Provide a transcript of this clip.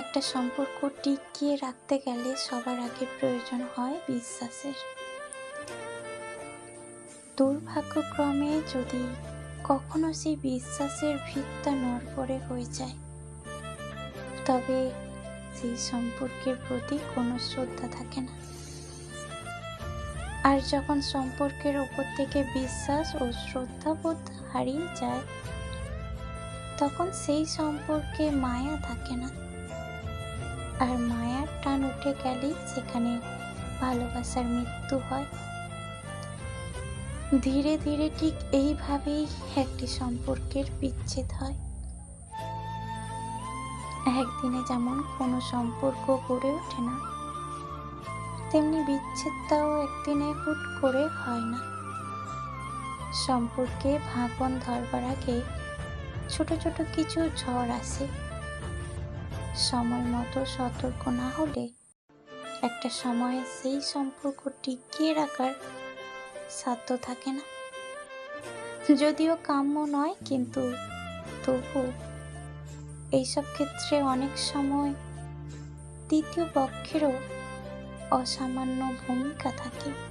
একটা সম্পর্ক টিকিয়ে রাখতে গেলে সবার আগে প্রয়োজন হয় বিশ্বাসের। দুর্ভাগ্যক্রমে যদি কখনো সেই বিশ্বাসের ভিতটা নড়বড়ে হয়ে যায়, তবে সেই সম্পর্কের প্রতি কোনো শ্রদ্ধা থাকে না। আর যখন সম্পর্কের ওপর থেকে বিশ্বাস ও শ্রদ্ধাবোধ হারিয়ে যায়, তখন সেই সম্পর্কে মায়া থাকে না। আর মায়ার টান উঠে গেলেই সেখানে ভালোবাসার মৃত্যু হয়। ধীরে ধীরে ঠিক এইভাবেই একটি সম্পর্কের বিচ্ছেদ হয়। একদিনে যেমন কোনো সম্পর্ক গড়ে ওঠে না, তেমনি বিচ্ছেদটাও একদিনে হুট করে হয় না। সম্পর্কে ভাগন ধরবার আগে ছোট ছোট কিছু ঝড় আসে। সময় মতো সতর্ক না হলে একটা সময়ে সেই সম্পর্ক টিকিয়ে রাখার সাধ্য থাকে না। যদিও কাম্য নয়, কিন্তু তবু এইসব ক্ষেত্রে অনেক সময় তৃতীয় পক্ষেরও অসামান্য ভূমিকা থাকে।